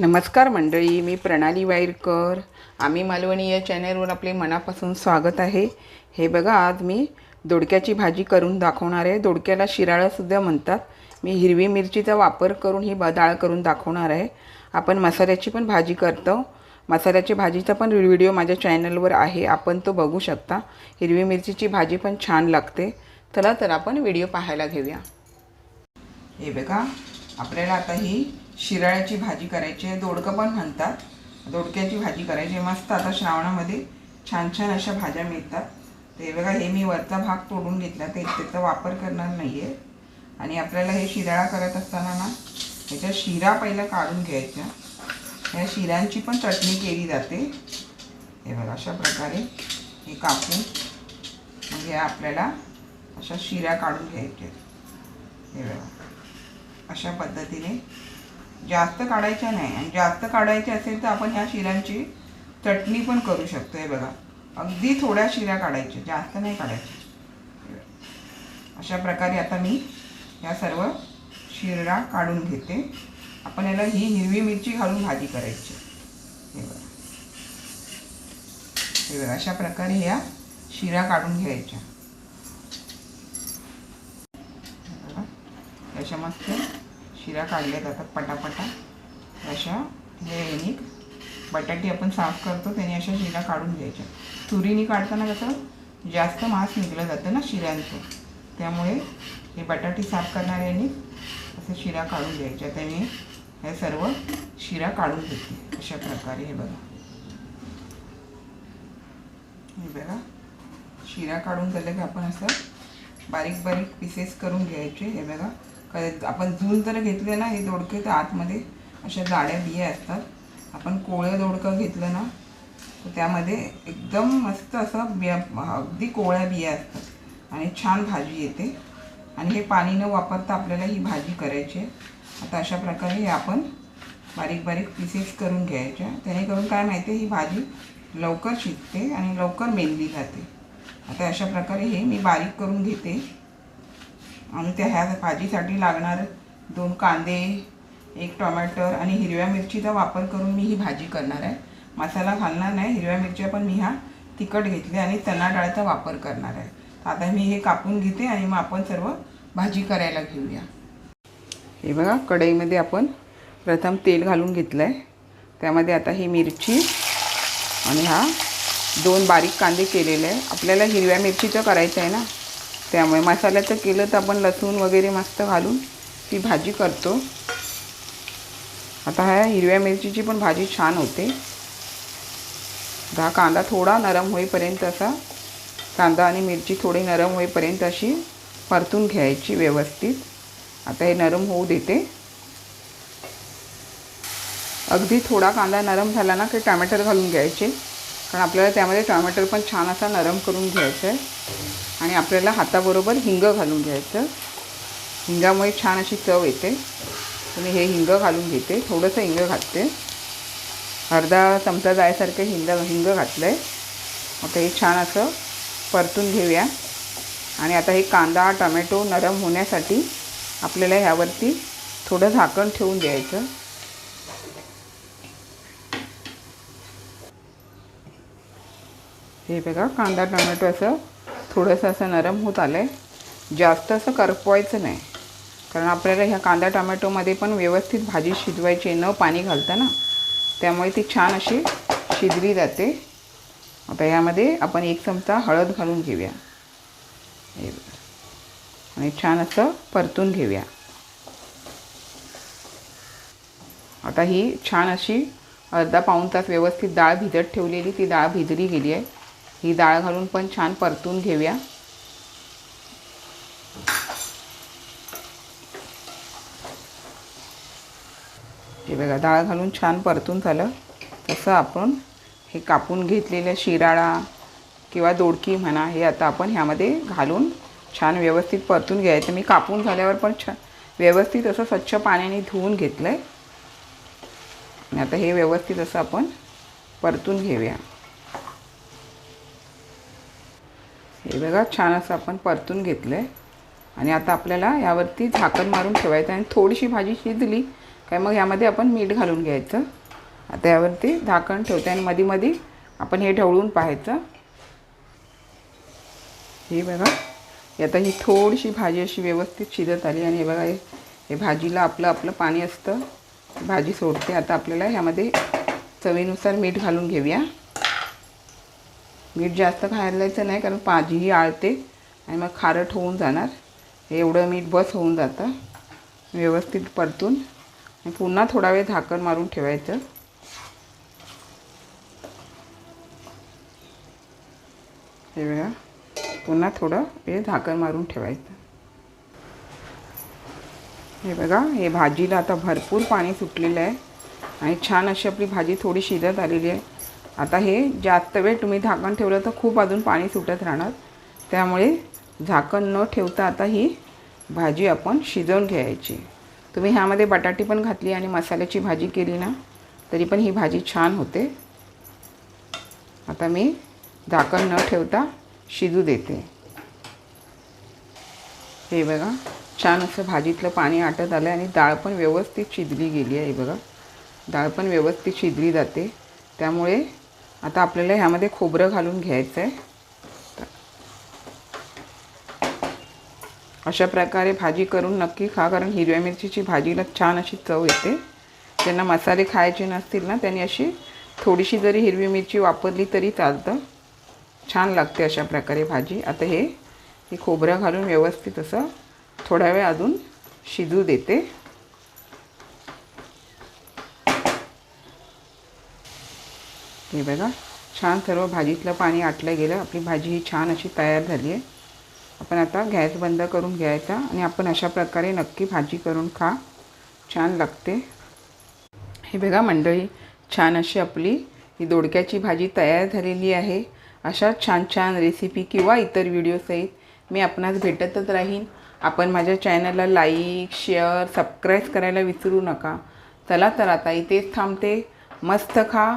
नमस्कार मंडळी मी प्रणाली वाईरकर. आम्ही मालवणी या चॅनलवर आपले मनापासून स्वागत आहे. हे बघा आज मी दोडक्याची भाजी करून दाखवणार आहे. दोडक्याला शिराळंसुद्धा म्हणतात. मी हिरवी मिरचीचा वापर करून ही बदाळ डाळ करून दाखवणार आहे. आपण मसाल्याची पण भाजी करतो. मसाल्याची भाजीचा पण व्हिडिओ माझ्या चॅनलवर आहे. आपण तो बघू शकता. हिरवी मिरचीची भाजी पण छान लागते. चला तर आपण व्हिडिओ पाहायला घेऊया. हे बघा आपल्याला आता ही शिराळ्याची भाजी करायची आहे. दोडकं पण म्हणतात. दोडक्याची भाजी करायची मस्त आता श्रावणामध्ये छान छान अशा भाज्या मिळतात. ते बघा हे मी वरचा भाग तोडून घेतला. ते त्याचा वापर करणार नाही आहे आणि आपल्याला हे शिराळा करत असताना ना त्याच्या शिरा पहिला काढून घ्यायच्या. या शिऱ्यांची पण चटणी केली जाते. हे बघा अशा प्रकारे हे कापून म्हणजे आपल्याला अशा शिरा काढून घ्यायच्या हे बघा अशा पद्धतीने जास्त काढायच्या नाही. आणि जास्त काढायचे असेल तर आपण ह्या शिऱ्यांची चटणी पण करू शकतो. हे बघा. अगदी थोड्या शिऱ्या काढायच्या. जास्त नाही काढायच्या. अशा प्रकारे आता मी ह्या सर्व शिरा काढून घेते. आपण याला ही हिरवी मिरची घालून भाजी करायची. हे बघा. हे बघा. अशा प्रकारे ह्या शिरा काढून घ्यायच्या. बघा. अशा मस्त शिरा काढल्या जातात पटापटा. अशा हे यानी बटाटे आपण साफ करतो त्याने अशा शिरा काढून घ्यायच्या. तुरीने काढताना कसं जास्त मांस निघलं जातं ना शिऱ्यांचं. त्यामुळे हे बटाटे साफ करणाऱ्यांनी असं शिरा काढून घ्यायच्या. त्याने हे सर्व शिरा काढून घेते अशा प्रकारे हे बघा. हे बघा. शिरा काढून झालं की आपण असं बारीक बारीक पीसेस करून घ्यायचे. हे बघा. आपण झूल जर घेतले ना हे दोडके तर आतमध्ये अशा जाड्या बिया असतात. आपण कोळं दोडकं घेतलं ना तर त्यामध्ये एकदम मस्त असं बिया अगदी कोवळ्या बिया असतात. आणि छान भाजी येते. आणि हे पाणी न वापरता आपल्याला ही भाजी करायची आहे. आता अशा प्रकारे हे आपण बारीक बारीक पीसेस करून घ्यायच्या. जेणेकरून काय माहिती आहे ही भाजी लवकर शिजते आणि लवकर मेनली जाते आता अशा प्रकारे हे मी बारीक करून घेते. आणि त्या ह्या भाजीसाठी लागणार दोन कांदे एक टोमॅटर आणि हिरव्या मिरचीचा वापर करून मी ही भाजी करणार आहे. मसाला घालणार नाही हिरव्या मिरच्या पण मी ह्या तिखट घेतले आणि चणाडाळीचा वापर करणार आहे. तर आता मी हे कापून घेते आणि मग आपण सर्व भाजी करायला घेऊया. हे बघा कढईमध्ये आपण प्रथम तेल घालून घेतलं आहे त्यामध्ये आता ही मिरची आणि हा दोन बारीक कांदे केलेले आहे. आपल्याला हिरव्या मिरचीचं करायचं आहे ना? त्यामुळे मसाल्याचं केलं तर आपण लसूण वगैरे मस्त घालून ती भाजी करतो. आता ह्या हिरव्या मिरचीची पण भाजी छान होते. हा कांदा थोडा नरम होईपर्यंत असा कांदा आणि मिरची थोडी नरम होईपर्यंत अशी परतून घ्यायची व्यवस्थित. आता हे नरम होऊ देते. अगदी थोडा कांदा नरम झाला ना की टॅमॅटर घालून घ्यायचे. कारण आपल्याला त्यामध्ये टॉमॅटर पण छान असा नरम करून घ्यायचा आहे. आणि आपल्याला हाताबरोबर हिंग घालून घ्यायचं. हिंगामुळे छान अशी चव येते. तर मी हे हिंग घालून घेते. थोडंसं हिंग घालते अर्धा चमचा जायसारखं हिंग हिंग घातलं आहे आता हे छान असं परतून घेऊया. आणि आता हे कांदा टमॅटो नरम होण्यासाठी आपल्याला ह्यावरती थोडं झाकण ठेवून द्यायचं. हे बघा कांदा टमॅटो असं थोडंसं असं नरम होत आलं आहे जास्त असं करपवायचं नाही. कारण आपल्याला ह्या कांदा टमॅटोमध्ये पण व्यवस्थित भाजी शिजवायची न पाणी घालता ना त्यामुळे ती छान अशी शिजली जाते. आता यामध्ये आपण एक चमचा हळद घालून घेऊया. आणि छान असं परतून घेऊया. आता ही छान अशी अर्धा पाऊण तास व्यवस्थित डाळ भिजत ठेवलेली ती डाळ भिजली गेली आहे. ही डाळ घालून पण छान परतून घेऊया. हे बघा डाळ घालून छान परतून झालं. तसं आपण हे कापून घेतलेल्या शिराळा किंवा दोडकी म्हणा हे आता आपण ह्यामध्ये घालून छान व्यवस्थित परतून घ्यायचं. मी कापून झाल्यावर पण छान व्यवस्थित असं स्वच्छ पाण्याने धुवून घेतलं आहे आता हे व्यवस्थित असं आपण परतून घेऊया. हे बघा छान असं आपण परतून घेतलं आहे आणि आता आपल्याला यावरती झाकण मारून ठेवायचं आहे आणि थोडीशी भाजी शिजली काय मग ह्यामध्ये आपण मीठ घालून घ्यायचं. आता यावरती झाकण ठेवते आणि मधी मधी आपण हे ढवळून पाहायचं. हे बघा हे आता ही थोडीशी भाजी अशी व्यवस्थित शिजत आली आणि हे बघा हे हे भाजीला आपलं आपलं पाणी असतं. भाजी सोडते. आता आपल्याला ह्यामध्ये चवीनुसार मीठ घालून घेऊया. मीठ जास्त घालायचं नाही कारण भाजीही आळते आणि मग खारट होऊन जाणार. हे एवढं मीठ बस होऊन जातं. व्यवस्थित परतून आणि पुन्हा थोडा वेळ झाकण मारून ठेवायचं. हे बघा पुन्हा थोडं वेळ झाकण मारून ठेवायचं. हे बघा हे भाजीला आता भरपूर पाणी सुटलेलं आहे आणि छान अशी आपली भाजी थोडी शिजत आलेली आहे. आता हे जास्त वेळ तुम्ही झाकण ठेवलं तर खूप अजून पाणी सुटत राहणार. त्यामुळे झाकण न ठेवता आता ही भाजी आपण शिजवून घ्यायची. तुम्ही ह्यामध्ये बटाटी पण घातली आणि मसाल्याची भाजी केली ना तरी पण ही भाजी छान होते. आता मी झाकण न ठेवता शिजू देते. हे बघा छान असं भाजीतलं पाणी आटत आलं आणि डाळ पण व्यवस्थित शिजली गेली आहे हे बघा. डाळ पण व्यवस्थित शिजली जाते. त्यामुळे आता आपल्याला ह्यामध्ये खोबरं घालून घ्यायचं आहे अशा प्रकारे भाजी करून नक्की खा कारण हिरव्या मिरचीची भाजीला छान अशी चव येते. ज्यांना मसाले खायचे नसतील ना त्यांनी अशी थोडीशी जरी हिरवी मिरची वापरली तरी चालतं. छान लागते अशा प्रकारे भाजी. आता हे हे खोबरं घालून व्यवस्थित असं थोडा वेळ अजून शिजू देते. हे बघा. छान सर्व भाजीतलं पाणी आटलं गेलं. आपली भाजी ही छान अशी तयार झाली आहे. आपण आता गॅस बंद करून घ्यायचा आणि आपण अशा प्रकारे नक्की भाजी करून खा. छान लागते. हे बघा मंडळी छान अशी आपली ही दोडक्याची भाजी तयार झालेली आहे. अशा छान छान रेसिपी किंवा इतर व्हिडिओसहित मी आपणास भेटतच राहीन. आपण माझ्या चॅनलला लाईक शेअर सबस्क्राईब करायला विसरू नका. चला तर आता इथेच थांबते. मस्त खा.